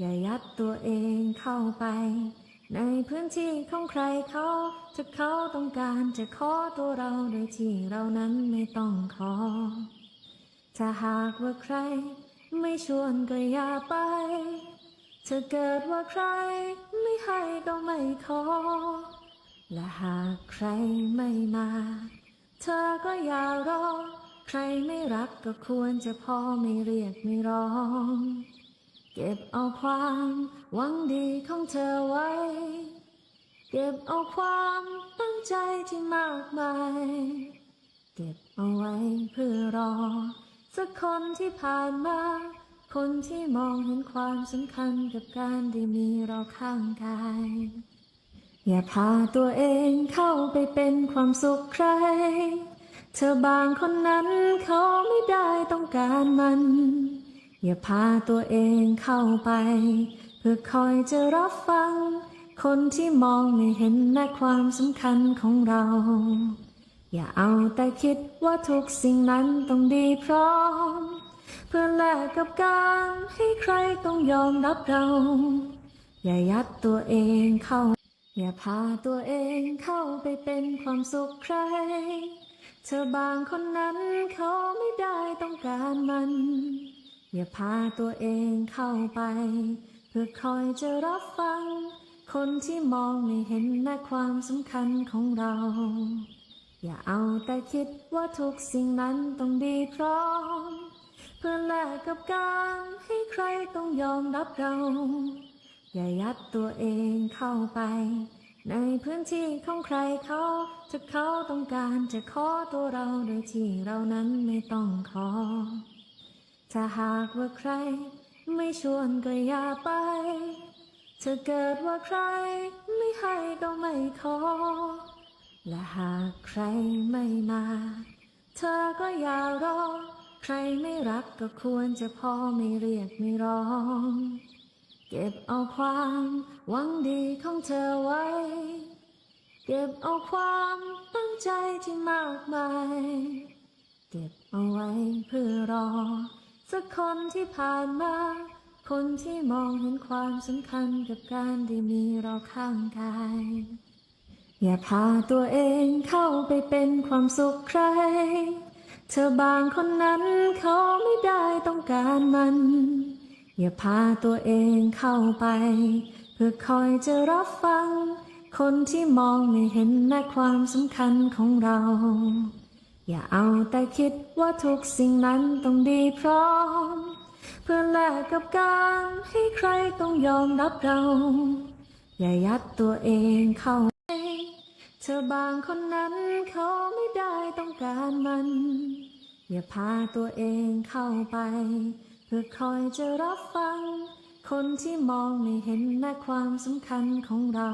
อย่ายัดตัวเองเข้าไป ในพื้นที่ของใครเขาจะเขาต้องการจะขอตัวเราโดยที่เรานั้นไม่ต้องขอ ถ้าหากว่าใคร ไม่ชวนก็อย่าไป ถ้าเกิดว่าใคร ไม่ให้ก็ไม่ขอ และหากใครไม่มา เธอก็อย่ารอ ใครไม่รักก็ควรจะพอไม่เรียกไม่ร้อง เก็บเอาความหวังดีของเธอไว้ เก็บเอาความตั้งใจที่มากมาย เก็บเอาไว้เพื่อรอ สักคนที่ผ่านมา คนที่มองเห็นความสำคัญกับการได้มีเราข้างกาย อย่าพาตัวเองเข้าไปเป็นความสุขใคร เธอบางคนนั้นเขาไม่ได้ต้องการมัน อย่าพาตัวเองเข้าไป เพื่อคอยจะรับฟัง คนที่มองไม่เห็นแม้ความสำคัญของเรา อย่าเอาแต่คิดว่าทุกสิ่งนั้นต้องดีพร้อม เพื่อแลกกับการให้ใครต้องยอมรับเรา อย่ายัดตัวเองเข้า อย่าพาตัวเองเข้าไปเป็นความสุขใคร เธอบางคนนั้นเขาไม่ได้ต้องการมัน อย่าพาตัวเองเข้าไป เพื่อคอยจะรับฟัง คนที่มองไม่เห็นแม้ความสำคัญของเรา อย่าเอาแต่คิดว่าทุกสิ่งนั้นต้องดีพร้อม เพื่อแลกกับการให้ใครต้องยอมรับเรา อย่ายัดตัวเองเข้าไป ในพื้นที่ของใครเขาจะเขาต้องการจะขอตัวเราโดยที่เรานั้นไม่ต้องขอ ถ้าหากว่าใคร ไม่ชวนก็อย่าไป ถ้าเกิดว่าใคร ไม่ให้ก็ไม่ขอ และหากใครไม่มา เธอก็อย่ารอ ใครไม่รักก็ควรจะพอไม่เรียกไม่ร้อง เก็บเอาความหวังดีของเธอไว้ เก็บเอาความตั้งใจที่มากมาย เก็บเอาไว้เพื่อรอ สักคนที่ผ่านมา คนที่มองเห็นความสำคัญกับการได้มีเราข้างกาย อย่าพาตัวเองเข้าไปเป็นความสุขใคร เธอบางคนนั้นเขาไม่ได้ต้องการมัน อย่าพาตัวเองเข้าไป เพื่อคอยจะรับฟัง คนที่มองไม่เห็นแม้ความสำคัญของเรา อย่าเอาแต่คิดว่าทุกสิ่งนั้นต้องดีพร้อม เพื่อแลกกับการให้ใครต้องยอมรับเรา อย่ายัดตัวเองเข้าเธอบางคนนั้นเขาไม่ได้ต้องการมัน อย่าพาตัวเองเข้าไป เพื่อคอยจะรับฟัง คนที่มองไม่เห็นแม้ความสำคัญของเรา